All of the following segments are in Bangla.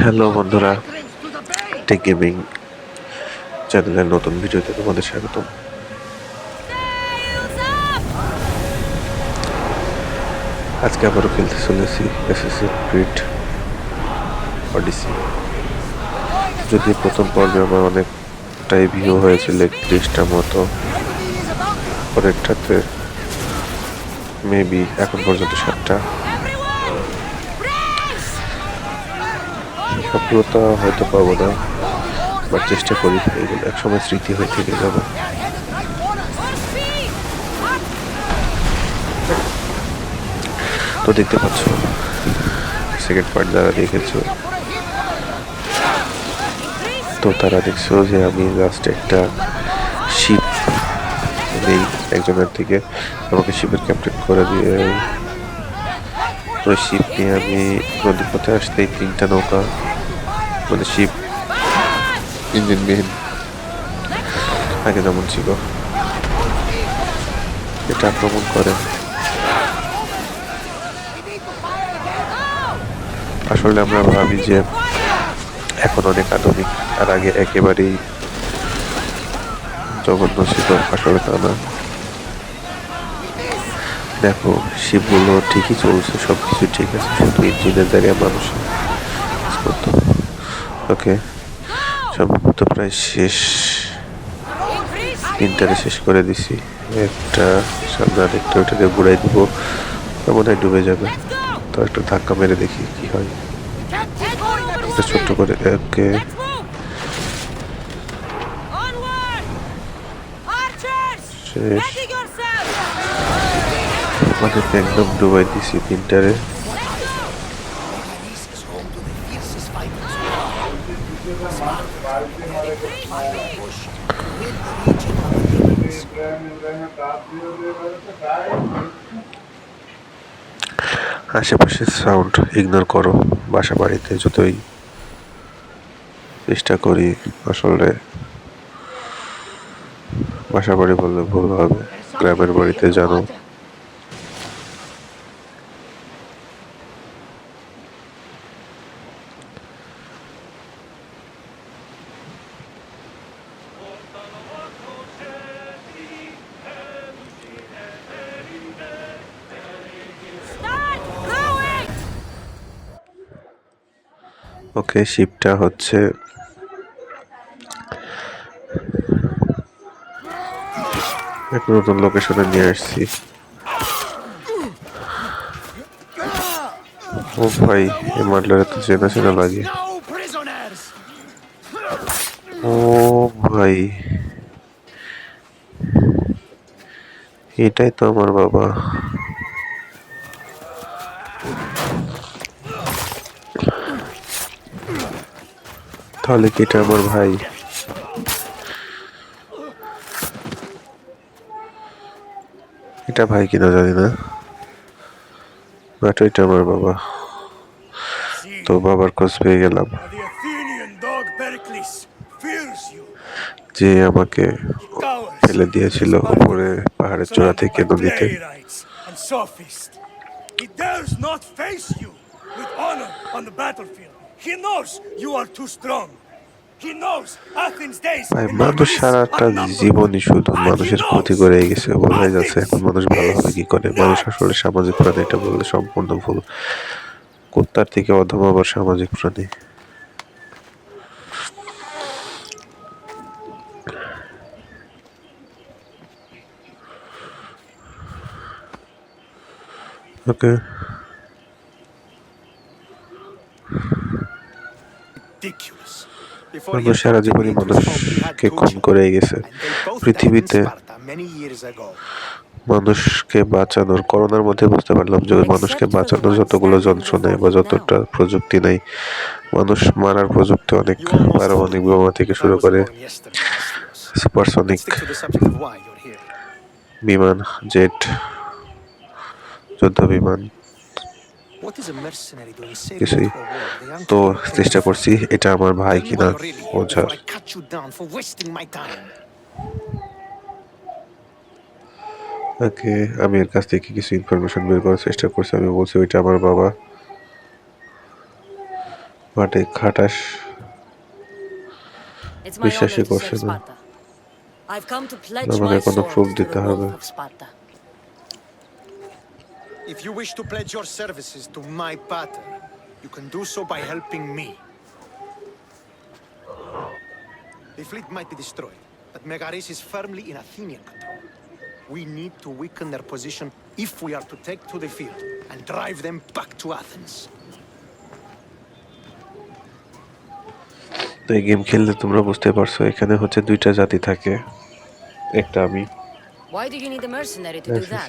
হ্যালো বন্ধুরা টেক গেমিং চ্যানেলের নতুন ভিডিওতে তোমাদের স্বাগত আজকে আবারও খেলতে চলেছি এসএসএ ক্রিড অডিসি যদি প্রথম পর্বে আমার অনেকটাই ভিউ হয়েছিল একত্রিশটার মতো। পরেরটাতে মেবি এখন পর্যন্ত সাতটা। সফলতা হয়তো পাবো না বাট চেষ্টা করি এগুলো একসময় স্মৃতি হয়ে থেকে যাবে। তো দেখতে পাচ্ছ সেকেন্ড পার্ট যারা দেখেছ, তো তারা দেখছ যে আমি লাস্ট একটা শিপ নেই একজনের থেকে, আমাকে শিপের ক্যাপ্টেন করে দিয়ে ওই শিপ নিয়ে আমি নদীর পথে আসতেই তিনটা নৌকা মানে শিপ ইঞ্জিনবিহীন আগে যেমন ছিল। এটা আক্রমণ করে। আসলে আমরা ভাবি যে এখন অনেক আধুনিক, আর আগে একেবারেই জঘন্য ছিল আসলে তা না। দেখো, শিপগুলো ঠিকই চলছে সব কিছু ঠিক আছে, শুধু ইঞ্জিনের জায়গায় মানুষ করতো ওকে সম্ভবত প্রায় শেষ, তিনটারে শেষ করে দিছি। একটা সামনে আরেকটা ওইটাকে ঘুরাই দিব। এমন হয় ডুবে যাবে। তো একটা ধাক্কা মেরে দেখি কি হয়। একটা ছোট্ট করে, ওকে। শেষ। একদম ডুবাই দিছি তিনটারে। আশেপাশের সাউন্ড ইগনোর করো, বাসা বাড়িতে যতই চেষ্টা করি আসলে বাসা বাড়ি বললে ভুল হবে, গ্রামের বাড়িতে জানো। ওকে শিপটা হচ্ছে এক নতুন লোকেশনে নিয়ে আসছি। ও ভাই এ মাডলারে তো চেনা চেনা লাগে। ও ভাই, এটাই তো আমার বাবা। তাহলে কেটে আমার ভাই? এটা ভাই কিনা জানি না। বাট ওইটা আমার বাবা। তো বাবার খোঁজ পেয়ে গেলাম। যে আমাকে ফেলে দিয়েছিল উপরে পাহাড়ের চূড়া থেকে নদীতে। He dares not face you with honor on the battlefield. He knows you are too strong. He knows Athens' days ভাই মানুষ সারাটা. জীবনই শুধু মানুষের ক্ষতি করে গেছে বোঝাই যাচ্ছে। এখন মানুষ ভালো হবে কি করে? মানুষ আসলে সামাজিক প্রাণী এটা বললে সম্পূর্ণ ভুল। কুত্তার থেকে অধম আবার সামাজিক প্রাণী। ওকে মানুষ সারা জীবনই মানুষকে খুন করে গেছে। পৃথিবীতে মানুষকে বাঁচানোর করোনার মধ্যে বুঝতে পারলাম যে মানুষকে বাঁচানোর যতগুলো যন্ত্র নেই বা যতটা প্রযুক্তি নেই মানুষ মারার প্রযুক্তি অনেক পারমাণবিক বোমা থেকে শুরু করে সুপারসনিক বিমান জেট যুদ্ধ বিমান কিছুই তো চেষ্টা করছি এটা আমার ভাই কিনা বোঝার ওকে আমি এর কাছ থেকে কিছু ইনফরমেশন বের করার চেষ্টা করছি আমি বলছি ওইটা আমার বাবা। মাঠে খাটাস। বিশ্বাসই করছে না। আমাকে কোনো to দিতে হবে। If you wish to pledge your services to my pater, you can do so by helping me. The fleet might be destroyed, but Megaris is firmly in Athenian control. We need to weaken their position if we are to take to the field and drive them back to Athens. তো এই গেম খেললে তোমরা বুঝতে পারছ এখানে হচ্ছে দুইটা জাতি থাকে একটা আমি Why do you need a mercenary to do that?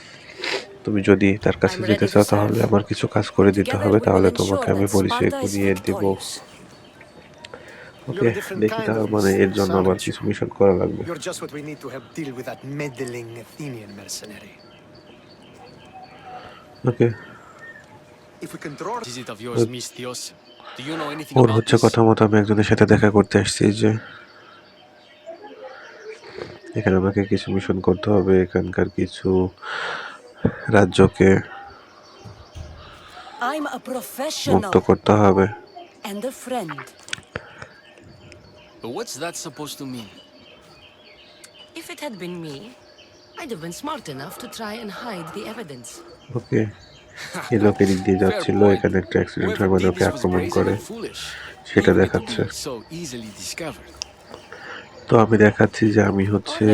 তুমি যদি তার কাছে যেতে চাও তাহলে আমার কিছু কাজ করে দিতে হবে তাহলে তোমাকে আমি পরিচয় করিয়ে দেবো। ওকে দেখি মানে এর জন্য আমার কিছু মিশন করা লাগবে। ওকে। ওর হচ্ছে কথা মতো আমি একজনের সাথে দেখা করতে আসছি যে। এখানে আমাকে কিছু মিশন করতে হবে এখানকার কিছু রাজ্যকে মুক্ত করতে হবে and a friend. But what's that supposed to mean? If it had been me, I'd have been smart enough to try and hide the evidence. ওকে এই লোকের দিয়ে যাচ্ছিল এখানে একটা অ্যাক্সিডেন্ট হয় মানে ওকে আক্রমণ করে foolish. সেটা দেখাচ্ছে so easily discovered. তো আমি দেখাচ্ছি যে আমি হচ্ছে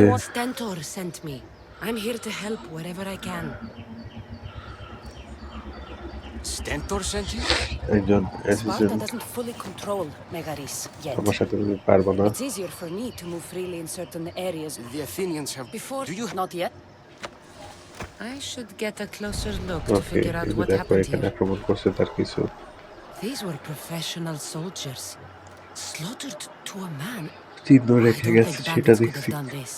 Only what Stentor sent me. I'm here to help wherever I can. Stentor sent you? একজন Sparta assistant doesn't fully control Megaris yet. আমার সাথে তুমি পারবো না It's easier for me to move freely in certain areas. The Athenians have... Before, Do you... not yet. I should get a closer look to okay figure out এই যে what দেখো happened এখানে here. আক্রমণ করছে তার কিছু These were professional soldiers, slaughtered to a man. চিহ্ন I রেখে don't গেছে think সেটা bandits could দেখছি have done this.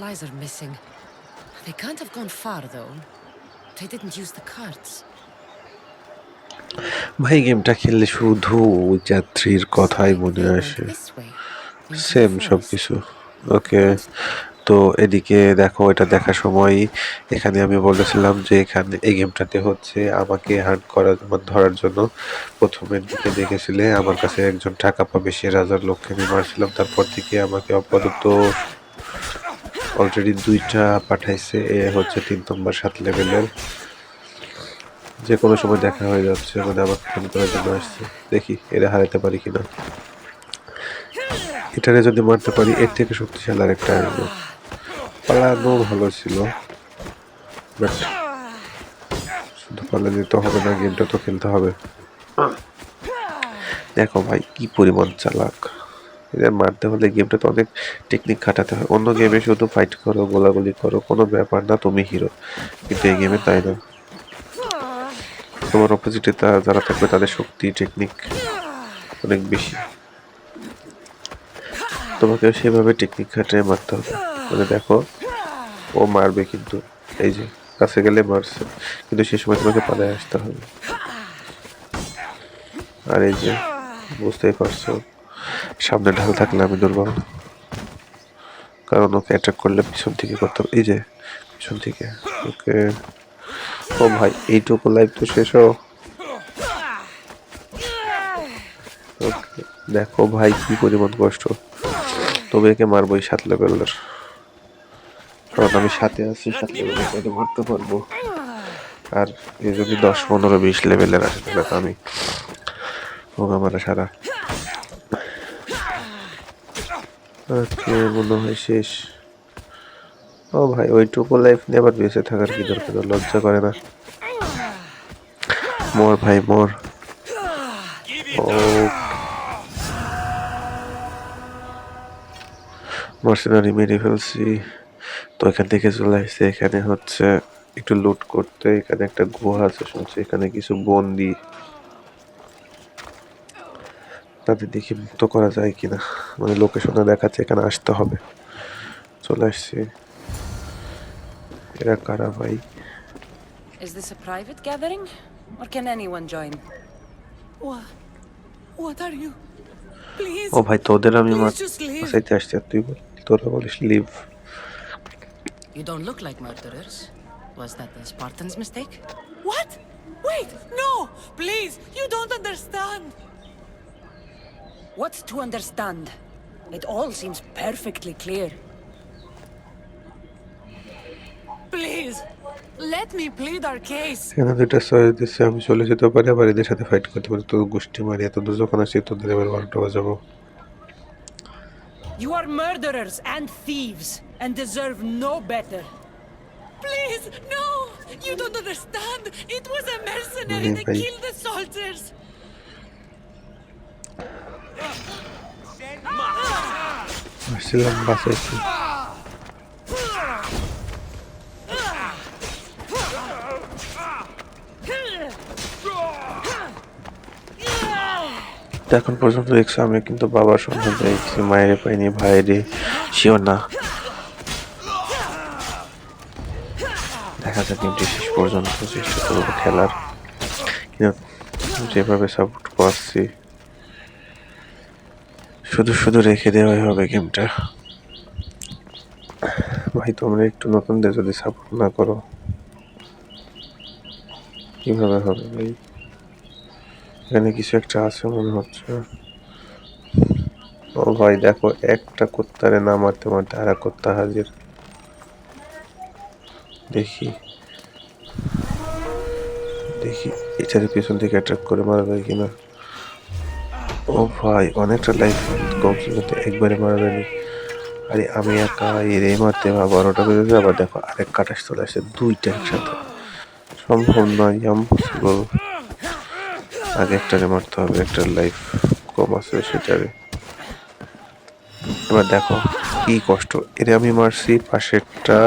Supplies are missing. They can't have gone far, though. They didn't use the carts. ভাই গেমটা খেললে শুধু যাত্রীর কথাই মনে আসে সেম সব. কিছু ওকে তো এদিকে দেখো এটা দেখার সময় এখানে আমি বলেছিলাম যে এখানে এই গেমটাতে হচ্ছে আমাকে হান্ট করার ধরার জন্য প্রথমের দিকে দেখেছিলে আমার কাছে একজন টাকা পাবে সে রাজার লক্ষ্যে আমি মারছিলাম তারপর থেকে আমাকে আপাতত অলরেডি দুইটা পাঠাইছে, এ হচ্ছে তিন নম্বর সাত লেভেলের। যে কোনো সময় দেখা হয়ে যাচ্ছে মানে আমাকে ফোন করার জন্য আসছে। দেখি, এরা হারাতে পারি কিনা। এটারে যদি মারতে পারি, এর থেকে শক্তিশালী আর একটা আসবে। পালানো ভালো ছিল বাট শুধু পালালে তো হবে না গেমটা তো খেলতে হবে। দেখো ভাই, কি পরিমাণ চালাক। এদের মারতে হলে গেমটা তো অনেক টেকনিক খাটাতে হয়। অন্য গেমে শুধু ফাইট করো, গোলাগুলি করো, কোনো ব্যাপার না, তুমি হিরো কিন্তু এই গেমে তাই না? তোমার অপোজিটে যারা থাকবে, তাদের শক্তি টেকনিক অনেক বেশি। তোমাকে সেভাবে টেকনিক খাটিয়ে মারতে হবে। মানে দেখো, ও মারবে কিন্তু। এই যে, কাছে গেলে মারছে। কিন্তু সে সময় তোমাকে পালায় আসতে হবে। আর এই যে, বুঝতেই পারছ। সামনে ঢাল থাকলে আমি দুর্বল। কারণ ওকে অ্যাটাক করলে পিছন থেকে করতে হবে। এই যে, পিছন থেকে। ওকে। ও ভাই, এইটুকু লাইফ তো শেষ ওকে, দেখো ভাই কি পরিমাণ কষ্ট। তবে একে মারবোই সাত লেভেলের কারণ আমি সাথে আছি, সাত লেভেলের মারতে পারব। আর এ যদি দশ, পনেরো, বিশ লেভেলের আসে তাহলে তো আমি। হোক আমার সারা। ওকে মনে হয় শেষ। ও ভাই, ওইটুকু লাইফ নিয়ে আবার বেঁচে থাকার কি দরকার? লজ্জা করে না। মোর ভাই, মোর। ও। মার্সেনারি মেরে ফেলছি। তো এখান থেকে চলে আসছে, এখানে হচ্ছে একটু লুট করতে। এখানে একটা গুহা আছে, শুনছি এখানে কিছু বন্দি। তাদের দেখি মুক্ত করা যায় কিনা মানে লোকেশনে দেখাচ্ছে এখানে আসতে হবে চলে আসছি এরা কারা ভাই Is this a private gathering? Or can anyone join? What? What are you? Please. ও ভাই তোদের আমি বাঁচাইতে আসছি আর তুই বল তোরা বলিস leave You don't look like murderers. Was that the Spartans' mistake? What? Wait, no! Please, you don't understand. What's to understand? It all seems perfectly clear. Please, let me plead our case. এখানে দুইটা চয়েস দিচ্ছে আমি চলে যেতে পারি আবার এদের সাথে ফাইট করতে পারি তোর গোষ্ঠী মারি এত দূর যখন আসি তোদের এবার বারোটা বাজাবো You are murderers and thieves and deserve no better. Please, no! You don't understand. It was a mercenary Bhai, that bhai. killed the soldiers. এখন পর্যন্ত দেখছ আমি কিন্তু বাবার সন্ধান পেয়েছি মায়ের পাইনি ভাইরে শিওর না। দেখা যাক গেমটি শেষ পর্যন্ত চেষ্টা করব খেলার। কিন্তু যেভাবে সাপোর্ট করছি শুধু শুধু রেখে দেওয়াই হবে গেমটা। ভাই, তোমরা একটু নতুনদের যদি সাপোর্ট না করো, কীভাবে হবে ভাই? এখানে কিছু একটা আছে মনে হচ্ছে। ও ভাই, দেখো, একটা কুত্তারে না মারতে মারতে আর কুত্তা হাজির। দেখি। দেখি, এটারে পিছন থেকে অ্যাট্রাক্ট করে মারা যায় কিনা। ও ভাই, অনেকটা লাইফ কম কিন্তু একবারে মারা যায়নি। আরে আমি একা এরে মারতে বা বারোটা বেজে আবার দেখো আরেক কাটাস চলে আসে, দুইটা একসাথে। সম্ভব নয় ইম্পসিবল আগে একটারে মারতে হবে একটার লাইফ কম আছে সেটারে। এবার দেখো কি কষ্ট। এরে আমি মারছি, পাশেরটা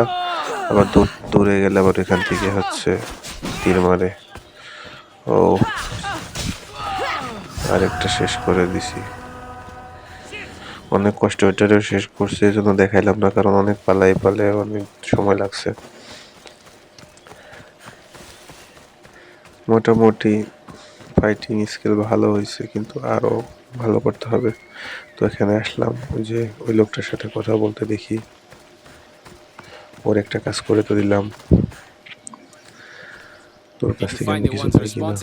আবার দূর, দূরে গেলে আবার এখান থেকে হচ্ছে তীর মারে। ও আরেকটা শেষ করে দিছি। অনেক কষ্ট এটারও শেষ করছি এই জন্য দেখাইলাম না কারণ অনেক পালাই পালে অনেক সময় লাগছে। মোটামুটি ফাইটিং স্কিল ভালো হয়েছে কিন্তু আরও ভালো করতে হবে। তো এখানে আসলাম ওই যে ওই লোকটার সাথে কথা বলতে দেখি। ওর একটা কাজ করে তো দিলাম। তোর কাছ থেকে আমি কিছু পাই কিনা?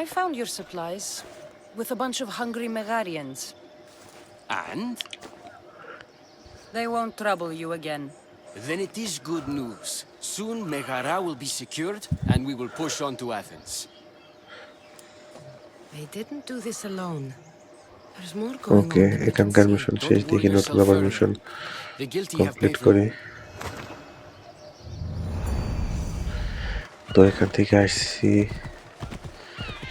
I found your supplies with a bunch of hungry Megarians. And? They won't trouble you again. Then it is good news. Soon Megara will be secured and we will push on to Athens. They didn't do this alone. There's more going okay on. than we can এখানকার see. মিশন Don't শেষ worry দেখি নতুন yourself আবার further. Mission The guilty have complete paid for করি তো এখান থেকে আসছি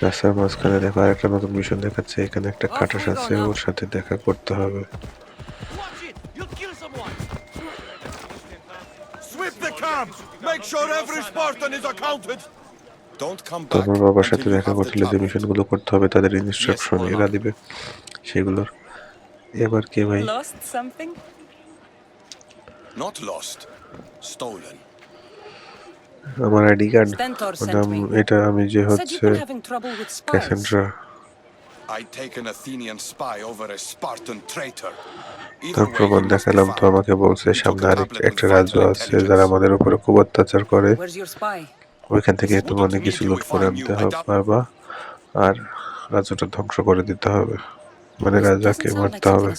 রাস্তার মাঝখানে দেখো আর একটা নতুন মিশন দেখাচ্ছে। এখানে একটা কাটাস আছে ওর সাথে দেখা করতে হবে। তোমার বাবার সাথে দেখা করলে যে মিশনগুলো করতে হবে তাদের ইনস্ট্রাকশন এরা দিবে সেগুলোর। এবার কে ভাই? Not lost, stolen. আমার আইডি কার্ড নাম এটা আমি যে হচ্ছে ক্যাসেন্ড্রা I take an Athenian spy over a Spartan traitor. তারপর দেখালাম তো আমাকে বলছে সামনে একটা রাজ্য আছে যারা আমাদের উপরে খুব অত্যাচার করে। ওইখান থেকে তোমার কিছু লুট করে আনতে হবে পারবা? আর রাজ্যটা ধ্বংস করে দিতে হবে। মানে রাজাকে মারতে হবে।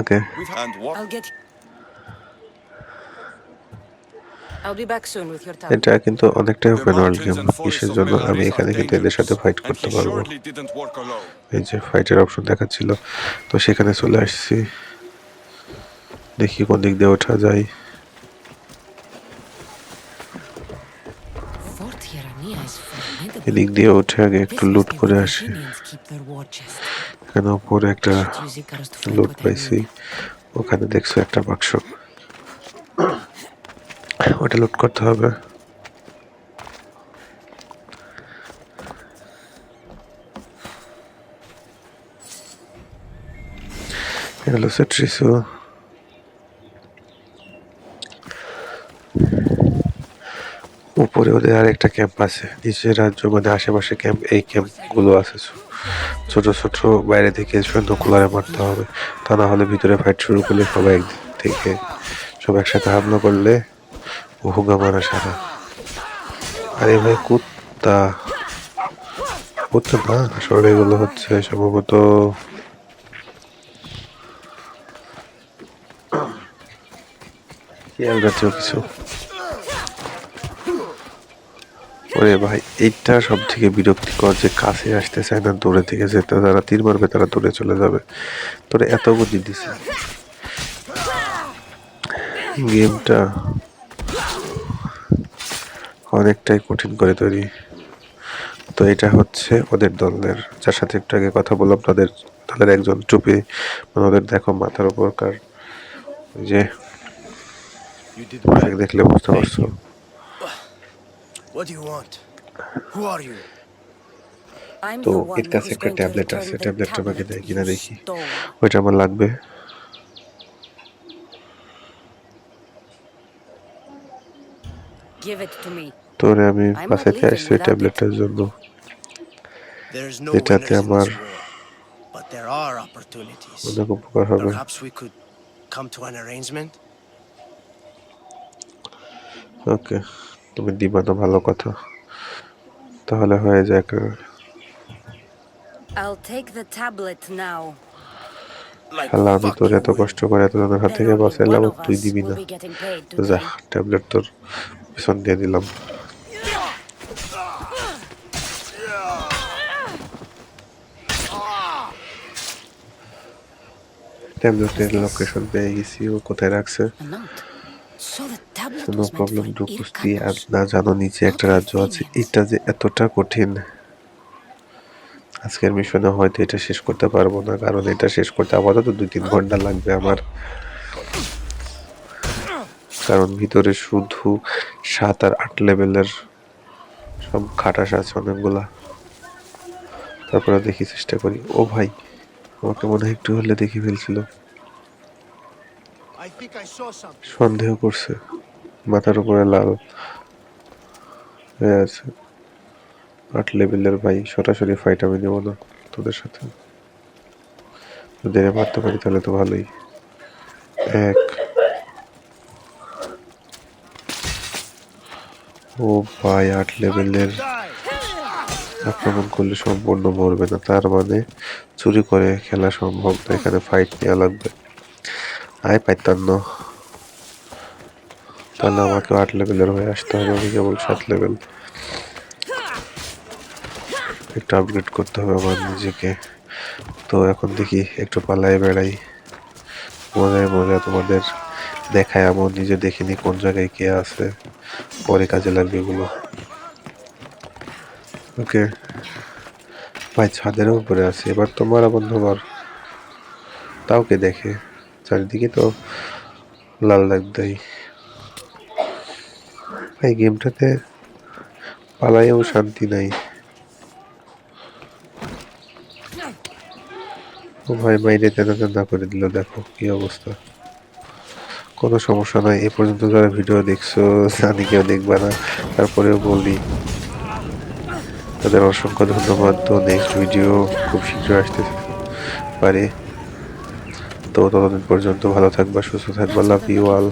ওকে এটা কিন্তু অনেকটাই ওপেন ওয়ার্ল্ড গেম কিসের জন্য আমি এখানে কিন্তু এদের সাথে ফাইট করতে পারব। এই যে ফাইটের অপশন দেখাচ্ছিল তো সেখানে চলে আসছি। দেখি কোন দিক দিয়ে ওঠা যায়। এদিক দিয়ে ওঠে আগে একটু লুট করে আসি। এখানে ওপরে একটা লুট পাইছি। ওখানে দেখছ একটা বাক্স। ওটা লুট করতে হবে। এগুলো হচ্ছে উপরে ওদের আরেকটা ক্যাম্প আছে। নিচের রাজ্য মানে আশেপাশে ক্যাম্প এই ক্যাম্পগুলো আছে। ছোট ছোট বাইরে থেকে সৈন্যগুলারে মারতে হবে। তা না হলে ভিতরে ফাইট শুরু করলে সবাই একদিক থেকে সব একসাথে হামলা করলে হুগা মারা সারা। আরে ভাই, কুত্তা। কুত্তা না, আসলে এগুলো হচ্ছে সম্ভবত খেয়াল কিছু? ওরে ভাই, এইটা সব থেকে বিরক্তিকর যে কাছে আসতে চায় না দূরে থেকে যেতে যারা তীর মারবে তারা দূরে চলে যাবে। তোরে এত বুদ্ধি দিছে। গেমটা অনেকটাই কঠিন করে তৈরি। তো এটা হচ্ছে ওদের দলের যার সাথে একটু আগে কথা বললাম তাদের তাদের একজন টুপি মানে ওদের দেখো মাথার উপর কার যে দেখলে বুঝতে পারছ। তো এর কাছে একটা ট্যাবলেট আছে ট্যাবলেটটা আমাকে দেয় কিনা দেখি। ওইটা আমার লাগবে। Give it to me. তোরে আমি বাঁচাইতে আসছি ওই ট্যাবলেটটার জন্য। এটাতে আমার অনেক উপকার হবে। ওকে তুমি দিবা না ভালো কথা। তাহলে হয়ে যাক। I'll take the tablet now. Hello আমি তোর এত কষ্ট করে এত হাত থেকে বাঁচাইলাম তুই দিবি না। যা ট্যাবলেট তোর পিছন দিয়ে দিলাম। ট্যাবলেটের লোকেশন পেয়ে গেছি ও কোথায় রাখছে A note. So the tablet no was meant problem for ডুকুস্তি আর. না জানো নিচে একটা রাজ্য আছে এটা যে এতটা কঠিন আজকের মিশনে হয়তো এটা শেষ করতে পারব না কারণ এটা শেষ করতে আপাতত দুই তিন ঘণ্টা লাগবে আমার কারণ ভিতরে শুধু সাত আর আট লেভেলের সব খাটাস আছে অনেকগুলা তারপরে দেখি চেষ্টা করি ও ভাই আমাকে মনে হয় একটু হলে দেখে ফেলছিল. সন্দেহ করছে। মাথার উপরে লাল হয়ে আছে। আট লেভেলের ভাই সরাসরি ফাইট আমি নেব না তোদের সাথে। যদি এরা মারতে পারি তাহলে তো ভালোই। এক। ও ভাই আট লেভেলের আক্রমণ করলে সম্পূর্ণ মরবে না। তার মানে চুরি করে খেলা সম্ভব না। এখানে ফাইট নেওয়া লাগবে। আয় পাইতাম না তাহলে আমাকে আট লেভেলের হয়ে আসতে হবে। আমি কেবল সাত লেভেল একটু আপগ্রেড করতে হবে আমার নিজেকে। তো এখন দেখি, একটু পালায় বেড়াই। মজায় মজা তোমাদের দেখায়। আমার নিজে দেখিনি কোন জায়গায় কে আছে। পরে কাজে লাগবে এগুলো। ওকে। ভাই, ছাদের উপরে আছে। এবার তো মারা বন্ধ কর তাও কে দেখে? চারিদিকে তো লাল দেয় এই গেমটাতে পালাইও শান্তি নাই। ও ভাই মাইরে তেনা তেনা করে দিল। দেখো কি অবস্থা। কোনো সমস্যা নাই। এ পর্যন্ত যারা ভিডিও দেখছ, জানি কেউ দেখবে না। তারপরেও বলি। তাদের অসংখ্য ধন্যবাদ। তো নেক্সট ভিডিও খুব শীঘ্র আসতে পারে। তো ততদিন পর্যন্ত ভালো থাকবা, সুস্থ থাকবা লাভ ইউ অল